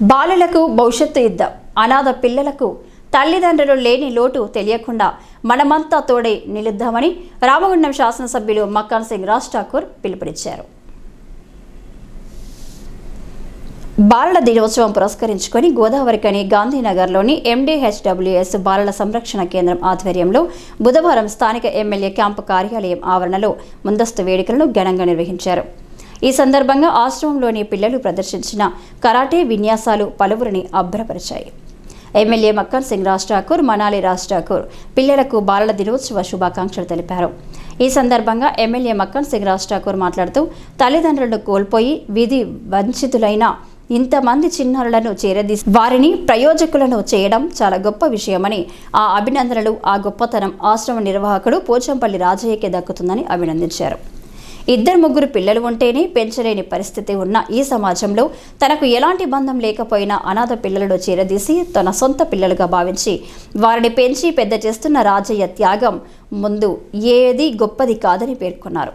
బాలలకు భవిష్యత్తు ఇద్దాం అనాథ పిల్లలకు తల్లిదండ్రులు లేని లోటు తెలియకుండా మనమంతా తోడే నిలుద్దామని రామగుండం శాసనసభ్యులు మక్కాన్ సింగ్ రాజ్ ఠాకూర్ పిలుపునిచ్చారు. బాలల దినోత్సవం పురస్కరించుకొని గోదావరికని గాంధీనగర్లోని ఎండీహెచ్డబ్ల్యూఎస్ బాలల సంరక్షణ కేంద్రం ఆధ్వర్యంలో బుధవారం స్థానిక ఎమ్మెల్యే క్యాంపు కార్యాలయం ఆవరణలో ముందస్తు వేడుకలను ఘనంగా నిర్వహించారు. ఈ సందర్భంగా ఆశ్రమంలోని పిల్లలు ప్రదర్శించిన కరాటే విన్యాసాలు పలువురిని అభ్రపరిచాయి ఎమ్మెల్యే మక్కన్ సింగ్ రాజ్ ఠాకూర్ మనాలి రాజ్ ఠాకూర్ పిల్లలకు బాలల దినోత్సవ శుభాకాంక్షలు తెలిపారు. ఈ సందర్భంగా ఎమ్మెల్యే మక్కన్ సింగ్ రాజ్ ఠాకూర్ మాట్లాడుతూ తల్లిదండ్రులను కోల్పోయి విధి వంచితులైన ఇంతమంది చిన్నారులను చేరదీసి వారిని ప్రయోజకులను చేయడం చాలా గొప్ప విషయమని ఆ అభినందనలు ఆ గొప్పతనం ఆశ్రమ నిర్వాహకుడు పోచంపల్లి రాజయ్యకే దక్కుతుందని అభినందించారు. ఇద్దరు ముగ్గురు పిల్లలు ఉంటేనే పెంచలేని పరిస్థితి ఉన్న ఈ సమాజంలో తనకు ఎలాంటి బంధం లేకపోయినా అనాథ పిల్లలను చేరదీసి తన సొంత పిల్లలుగా భావించి వారిని పెంచి పెద్ద చేస్తున్న రాజయ్య త్యాగం ముందు ఏది గొప్పది కాదని పేర్కొన్నారు.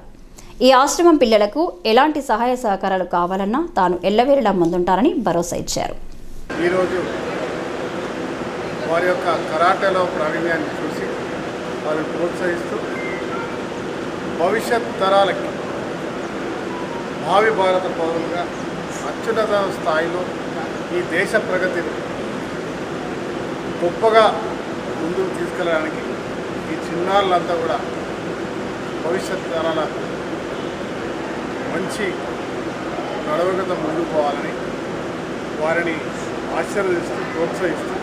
ఈ ఆశ్రమం పిల్లలకు ఎలాంటి సహాయ సహకారాలు కావాలన్నా తాను ఎల్లవేళలా ముందుంటారని భరోసా ఇచ్చారు. ఈరోజు వారి యొక్క కరాటేలో ప్రావీణ్యాన్ని చూసి వారిని ప్రోత్సహిస్తూ భవిష్యత్ తరాలకి భావి భారత పౌరులుగా అత్యున్నత స్థాయిలో ఈ దేశ ప్రగతిని గొప్పగా ముందుకు తీసుకెళ్ళడానికి ఈ చిన్నారులంతా కూడా భవిష్యత్ తరాల మంచి నడవగత ముందుకు పోవాలని వారిని ఆశీర్వదిస్తూ ప్రోత్సహిస్తూ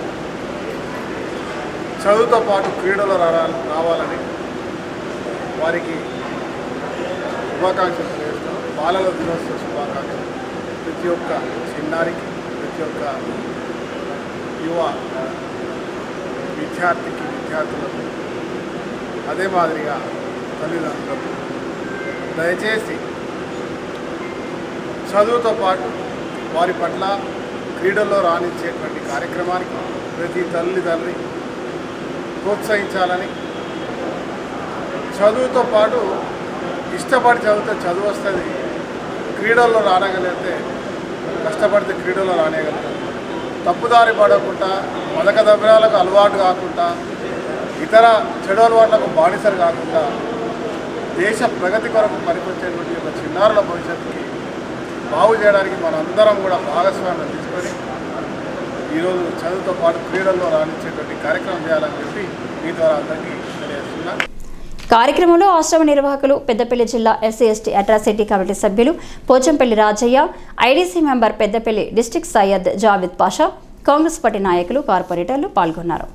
చదువుతో పాటు క్రీడలు రావాలని వారికి శుభాకాంక్షలు చేస్తాం బాలల దినోత్సవ శుభాకాంక్షలు. ప్రతి ఒక్క చిన్నారికి ప్రతి ఒక్క యువ విద్యార్థికి విద్యార్థులకు అదే మాదిరిగా తల్లిదండ్రులకు దయచేసి చదువుతో పాటు వారి పట్ల క్రీడల్లో రాణించేటువంటి కార్యక్రమానికి ప్రతి తల్లిదండ్రి ప్రోత్సహించాలని చదువుతో పాటు ఇష్టపడి చదివితే చదువు వస్తుంది. క్రీడల్లో రానగలిగితే కష్టపడితే క్రీడల్లో రానేయగలుగుతారు తప్పుదారి పడకుండా మదక ద్రవ్యాలకు అలవాటు కాకుండా ఇతర చెడు అలవాట్లకు బానిసలు కాకుండా దేశ ప్రగతి కొరకు పనికొచ్చేటువంటి ఒక చిన్నారుల భవిష్యత్తుకి బాగు చేయడానికి మనందరం కూడా భాగస్వామ్యం తీసుకొని ఈరోజు చదువుతో పాటు క్రీడల్లో రాణించేటువంటి కార్యక్రమం చేయాలని చెప్పి మీ ద్వారా అందరికీ కార్యక్రమంలో ఆశ్రమ నిర్వాహకులు పెద్దపల్లి జిల్లా ఎస్సీ ఎస్టీ అట్రాసిటీ కమిటీ సభ్యులు Pochampalli Rajaiah IDC member Peddapalli district Syed Javid Pasha Congress party నాయకులు కార్పొరేటర్లు పాల్గొన్నారు.